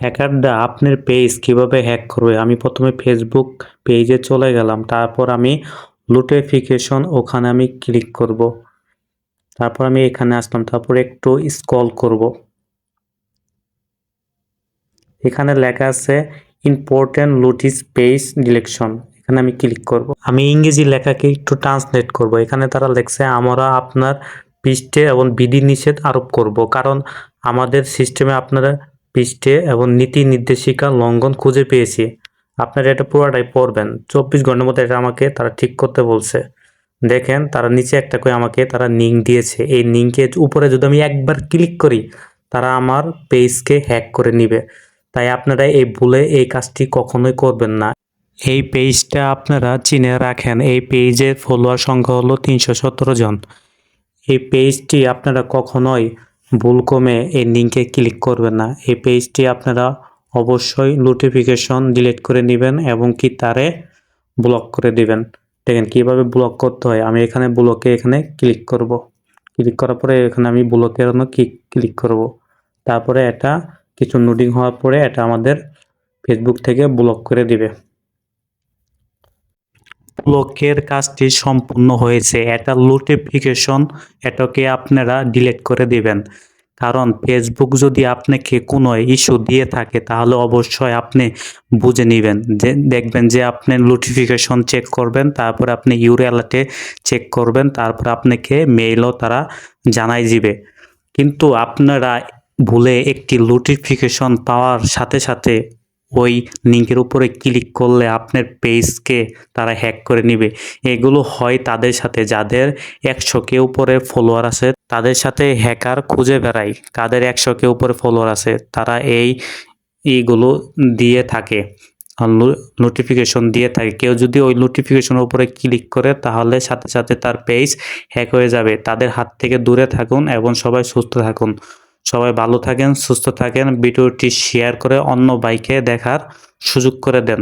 হ্যাকাররা আপনার পেজ কীভাবে হ্যাক করবে? আমি প্রথমে ফেসবুক পেজে চলে গেলাম। তারপর আমি নোটিফিকেশন ওখানে আমি ক্লিক করব। তারপর আমি এখানে আসলাম। তারপর একটু স্ক্রল করব। এখানে লেখা আছে ইম্পর্টেন্ট নোটিস পেজ ডিলেকশন এখানে আমি ক্লিক করব। আমি ইংরেজি লেখাকে একটু ট্রান্সলেট করব। এখানে তারা লেখছে, আমরা আপনার পৃষ্ঠে এবং বিধি নিষেধ আরোপ করব। কারণ আমাদের সিস্টেমে আপনারা পৃষ্ঠে এবং নীতি নির্দেশিকা লঙ্ঘন খুঁজে পেয়েছি। আপনারা এটা পুরোটাই পড়বেন। চব্বিশ ঘণ্টার মধ্যে এটা আমাকে তারা ঠিক করতে বলছে। দেখেন, তারা নিচে একটা করে আমাকে তারা লিঙ্ক দিয়েছে। এই লিঙ্কের উপরে যদি আমি একবার ক্লিক করি, তারা আমার পেজকে হ্যাক করে নিবে। তাই আপনারা এই ভুলে এই কাজটি কখনোই করবেন না। এই পেজটা আপনারা চিনে রাখেন। এই পেজের ফলোয়ার সংখ্যা হলো তিনশো সতেরো জন। এই পেজটি আপনারা কখনোই ভুল কমে এই লিঙ্কে ক্লিক করবেন না। এই পেজটি আপনারা অবশ্যই নোটিফিকেশন ডিলিট করে নেবেন এবং কি তারে ব্লক করে দিবেন। দেখেন কীভাবে ব্লক করতে হয়। আমি এখানে ব্লকে এখানে ক্লিক করব। ক্লিক করার পরে এখানে আমি ব্লকের জন্য ক্লিক করব। তারপরে এটা কিছু নোটিং হওয়ার পরে এটা আমাদের ফেসবুক থেকে ব্লক করে দিবে। ব্লকের কাজটি সম্পূর্ণ হয়েছে। এটা নোটিফিকেশন এটাকে আপনারা ডিলিট করে দিবেন। কারণ ফেসবুক যদি আপনাকে কোনো ইস্যু দিয়ে থাকে, তাহলে অবশ্যই আপনি বুঝে নেবেন। যে, দেখবেন যে আপনি নোটিফিকেশন চেক করবেন, তারপর আপনি ইউরিয়ালাতে চেক করবেন, তারপর আপনাকে মেইলও তারা জানাই দিবে। কিন্তু আপনারা ভুলে একটি নোটিফিকেশন পাওয়ার সাথে সাথে ওই লিঙ্কের উপরে ক্লিক করলে আপনার পেজকে তারা হ্যাক করে নেবে। এগুলো হয় তাদের সাথে যাদের একশো কে উপরে ফলোয়ার আছে, তাদের সাথে হ্যাকার খুঁজে বেড়ায়। কাদের একশো কে উপরে ফলোয়ার আছে, তারা এই এইগুলো দিয়ে থাকে নোটিফিকেশন দিয়ে থাকে। কেউ যদি ওই নোটিফিকেশনের উপরে ক্লিক করে, তাহলে সাথে সাথে তার পেজ হ্যাক হয়ে যাবে। তাদের হাত থেকে দূরে থাকুন এবং সবাই সুস্থ থাকুন। সবাই ভালো থাকেন সুস্থ থাকেন। ভিডিওটি শেয়ার করে অন্য বাইকে দেখার সুযোগ করে দেন।